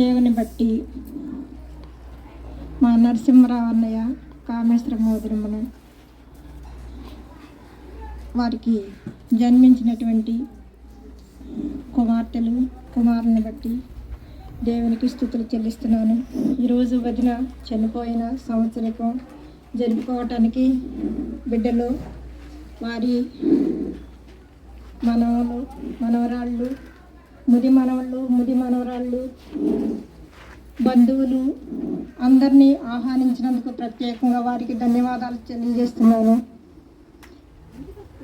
దేవుని బట్టి మా నరసింహరావు అన్నయ్య కామేశ్వర మోదరమ్మను వారికి జన్మించినటువంటి కుమార్తెలు కుమారుని బట్టి దేవునికి స్థుతులు చెల్లిస్తున్నాను. ఈరోజు వదిన చనిపోయిన సంవత్సరకం జరుపుకోవటానికి బిడ్డలు వారి మనవలు మనవరాళ్ళు ముది మనవళ్ళు ముది మనవరాళ్ళు బంధువులు అందరినీ ఆహ్వానించినందుకు ప్రత్యేకంగా వారికి ధన్యవాదాలు తెలియజేస్తున్నాను.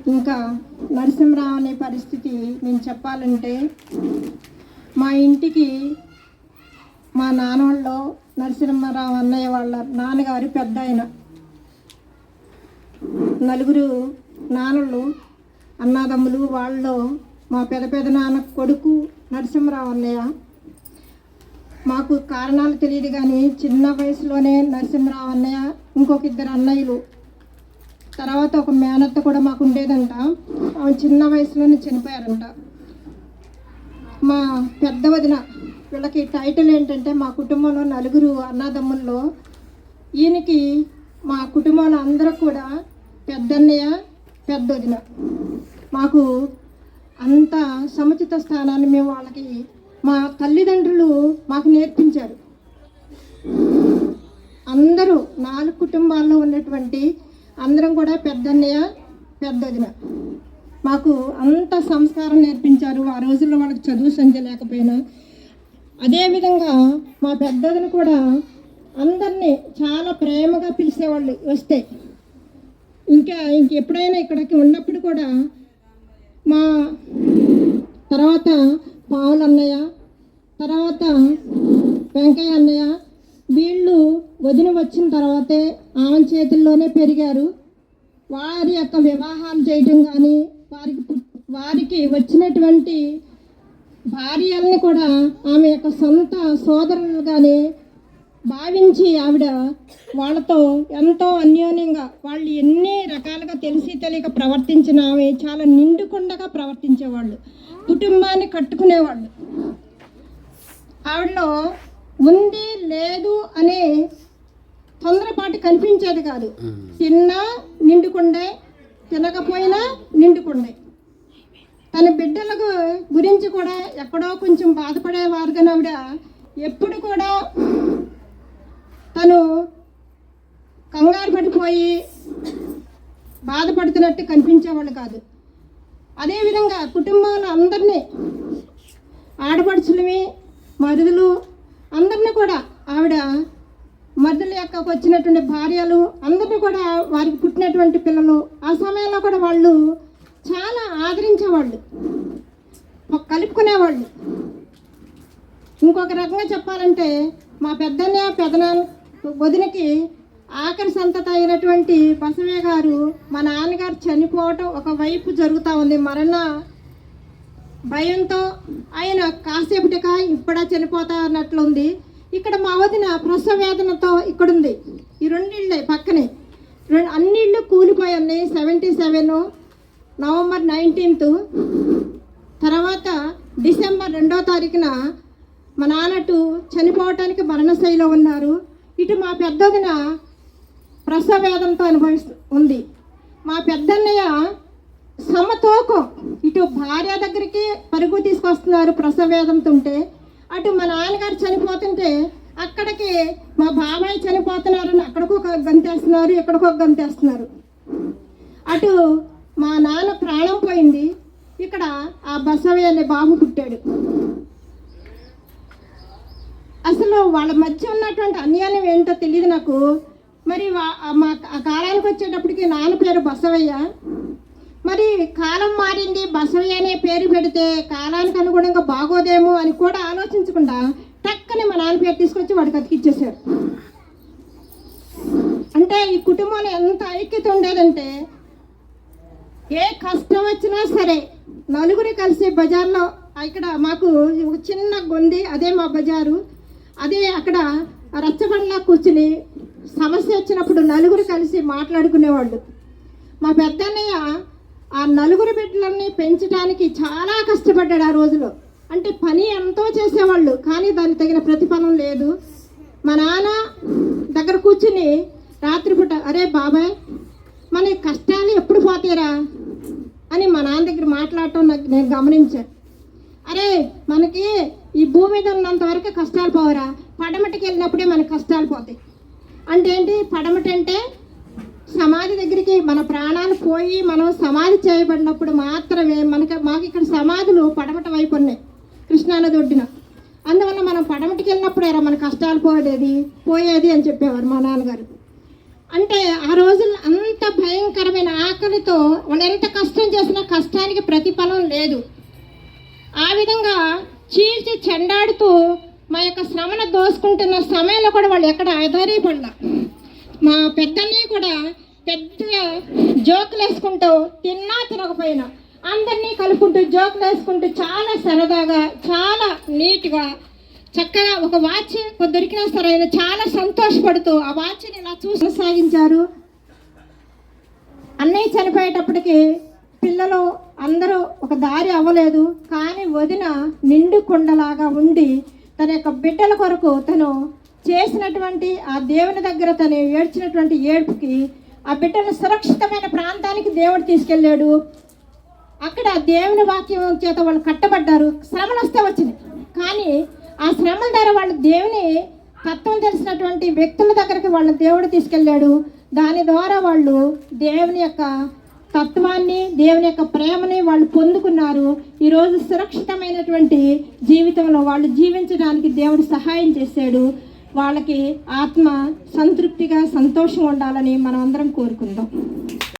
ఇంకా నరసింహరావు అనే పరిస్థితి నేను చెప్పాలంటే మా ఇంటికి మా నాన్నవాళ్ళు నరసింహరావు అన్నయ్య వాళ్ళ నాన్నగారు పెద్ద ఆయన నలుగురు నాన్నలు అన్నాదమ్ములు వాళ్ళు మా పెద్ద పెద్ద నాన్న కొడుకు నరసింహరావు అన్నయ్య. మాకు కారణాలు తెలియదు కానీ చిన్న వయసులోనే నరసింహరావు అన్నయ్య ఇంకొక ఇద్దరు అన్నయ్యలు. తర్వాత ఒక మేనత్త కూడా మాకు ఉండేదంట. ఆమె చిన్న వయసులోనే చనిపోయారంట. మా పెద్ద వదిన వీళ్ళకి టైటిల్ ఏంటంటే మా కుటుంబంలో నలుగురు అన్నదమ్ముల్లో ఈయనకి మా కుటుంబంలో అందరూ కూడా పెద్దన్నయ్య పెద్ద వదిన. మాకు అంత సముచిత స్థానాన్ని మేము వాళ్ళకి మా తల్లిదండ్రులు మాకు నేర్పించారు. అందరూ నాలుగు కుటుంబాల్లో ఉన్నటువంటి అందరం కూడా పెద్దన్నయ్య పెద్దదిన. మాకు అంత సంస్కారం నేర్పించారు. ఆ రోజుల్లో వాళ్ళకి చదువు సంధ్య లేకపోయినా. అదేవిధంగా మా పెద్దదిని కూడా అందరినీ చాలా ప్రేమగా పిలిచేవాళ్ళు వస్తే. ఇంకా ఇంకెప్పుడైనా ఇక్కడికి ఉన్నప్పుడు కూడా మా తర్వాత పావులు అన్నయ్య తర్వాత వెంకయ్య అన్నయ్య. వీళ్ళు వదిన వచ్చిన తర్వాతే ఆమె చేతుల్లోనే పెరిగారు. వారి యొక్క వివాహాలు చేయటం కానీ వారికి వారికి వచ్చినటువంటి భార్యల్ని కూడా ఆమె యొక్క సొంత సోదరులు కానీ భావించి ఆవిడ వాళ్ళతో ఎంతో అన్యోన్యంగా వాళ్ళు ఎన్ని రకాలుగా తెలిసి తెలియక ప్రవర్తించిన ఆమె చాలా నిండుకుండగా ప్రవర్తించేవాళ్ళు. కుటుంబాన్ని కట్టుకునేవాళ్ళు. ఆవిడలో ఉంది లేదు అనే తొందరపాటు కనిపించేది కాదు. తిన్నా నిండుకుండే తినకపోయినా నిండుకుండే. తన బిడ్డలకు గురించి కూడా ఎక్కడో కొంచెం బాధపడేవారు కానీ ఆవిడ ఎప్పుడు కూడా తను కంగారు పడిపోయి బాధపడుతున్నట్టు కనిపించేవాళ్ళు కాదు. అదేవిధంగా కుటుంబంలో అందరినీ ఆడపడుచులవి మరుదులు అందరినీ కూడా ఆవిడ మరుదుల యొక్క వచ్చినటువంటి భార్యలు అందరినీ కూడా వారికి పుట్టినటువంటి పిల్లలు ఆ సమయంలో కూడా వాళ్ళు చాలా ఆదరించేవాళ్ళు కలుపుకునేవాళ్ళు. ఇంకొక రకంగా చెప్పాలంటే మా పెద్దన్నయ్య పెదనాన్న వదినకి ఆఖరి సంతత అయినటువంటి బసవే గారు మా నాన్నగారు చనిపోవటం ఒకవైపు జరుగుతూ ఉంది. మరణ భయంతో ఆయన కాసేపటిక ఇప్పుడా చనిపోతా అన్నట్లుంది. ఇక్కడ మా వదిన ప్రసవ వేదనతో ఇక్కడుంది. ఈ రెండిళ్ళే పక్కనే. రెండు అన్నిళ్ళు కూలిపోయాయి కూలిపోయి ఉన్నాయి. సెవెంటీ సెవెన్ నవంబర్ నైన్టీన్త్ తర్వాత డిసెంబర్ రెండో తారీఖున మా నాన్నటు చనిపోవటానికి మరణశైలిలో ఉన్నారు. ఇటు మా పెద్దదిన ప్రసవేదంతో అనుభవిస్తు అనుభవిస్తూ ఉంది. మా పెద్దన్నయ్య సమతూకం. ఇటు భార్య దగ్గరికి పరుగు తీసుకొస్తున్నారు ప్రసవేదంతో ఉంటే అటు మా నాన్నగారు చనిపోతుంటే అక్కడికి మా బాబాయ్ చనిపోతున్నారని అక్కడికి ఒక గంతేస్తున్నారు ఇక్కడికి ఒక గంతేస్తున్నారు అటు మా నాన్న ప్రాణం పోయింది. ఇక్కడ ఆ బసవే అనే బాబు పుట్టాడు. అసలు వాళ్ళ మధ్య ఉన్నటువంటి అన్యాయం ఏంటో తెలియదు నాకు. మరి మా ఆ కాలానికి వచ్చేటప్పటికి నాన్న పేరు బసవయ్య. మరి కాలం మారింది బసవయ్య అనే పేరు పెడితే కాలానికి అనుగుణంగా బాగోదేమో అని కూడా ఆలోచించకుండా టక్కని మా నాన్న పేరు తీసుకొచ్చి వాడికి అతికిచ్చేశారు. అంటే ఈ కుటుంబంలో ఎంత ఐక్యత ఉండేదంటే ఏ కష్టం వచ్చినా సరే నలుగురు కలిసి బజార్లో ఇక్కడ మాకు ఒక చిన్న గొంది అదే మా బజారు. అదే అక్కడ రచ్చబండలా కూర్చుని సమస్య వచ్చినప్పుడు నలుగురు కలిసి మాట్లాడుకునేవాళ్ళు. మా పెద్దన్నయ్య ఆ నలుగురు బిడ్డలన్నీ పెంచడానికి చాలా కష్టపడ్డాడు ఆ రోజులో. అంటే పని ఎంతో చేసేవాళ్ళు కానీ దానికి తగిన ప్రతిఫలం లేదు. మా నాన్న దగ్గర కూర్చుని రాత్రిపూట అరే బాబాయ్ మన కష్టాలు ఎప్పుడు పోతాయిరా? అని మా నాన్న దగ్గర మాట్లాడటం నాకు నేను గమనించాను అరే మనకి ఈ భూమి మీద ఉన్నంత వరకు కష్టాలు పోవరా. పడమటికి వెళ్ళినప్పుడే మనకి కష్టాలు పోతాయి. అంటే ఏంటి? పడమట అంటే సమాధి దగ్గరికి మన ప్రాణాలు పోయి మనం సమాధి చేయబడినప్పుడు మాత్రమే మనకి మాకు ఇక్కడ సమాధులు పడమట వైపు ఉన్నాయి. కృష్ణానది ఒడ్డున. అందువల్ల మనం పడమటికి వెళ్ళినప్పుడేరా మన కష్టాలు పోయేది పోయేది అని చెప్పేవారు మా నాన్నగారు. అంటే ఆ రోజుల్లో అంత భయంకరమైన ఆకలితో వాళ్ళు ఎంత కష్టం చేసినా కష్టానికి ప్రతిఫలం లేదు. ఆ విధంగా చీల్చి చెండాడుతూ మా యొక్క శ్రమను దోసుకుంటున్న సమయంలో కూడా వాళ్ళు ఎక్కడ ఆధారపడలా. మా పెద్దల్ని కూడా పెద్ద జోకులు వేసుకుంటూ తిన్నా తినకపోయినా అందరినీ కలుపుకుంటూ జోకులు వేసుకుంటూ చాలా సరదాగా చాలా నీట్గా చక్కగా ఒక వాచ్ దొరికినా సరే చాలా సంతోషపడుతూ ఆ వాచ్ని ఇలా చూసి సాగించారు అన్నయ్య చనిపోయేటప్పటికి పిల్లలు అందరూ ఒక దారి అవ్వలేదు. కానీ వదిన నిండు కొండలాగా ఉండి తన యొక్క బిడ్డల కొరకు తను చేసినటువంటి ఆ దేవుని దగ్గర తను ఏడ్చినటువంటి ఏడుపుకి ఆ బిడ్డను సురక్షితమైన ప్రాంతానికి దేవుడు తీసుకెళ్ళాడు. అక్కడ దేవుని వాక్యం చేత వాళ్ళు కట్టబడ్డారు. శ్రమలు వస్తే వచ్చింది. కానీ ఆ శ్రమల ద్వారా వాళ్ళు దేవుని తత్వం తెలిసినటువంటి వ్యక్తుల దగ్గరికి వాళ్ళ దేవుడు తీసుకెళ్ళాడు. దాని ద్వారా వాళ్ళు దేవుని యొక్క తత్వాన్ని దేవుని యొక్క ప్రేమని వాళ్ళు పొందుకున్నారు. ఈరోజు సురక్షితమైనటువంటి జీవితంలో వాళ్ళు జీవించడానికి దేవుడు సహాయం చేశాడు. వాళ్ళకి ఆత్మ సంతృప్తిగా సంతోషం ఉండాలని మనం అందరం కోరుకుందాం.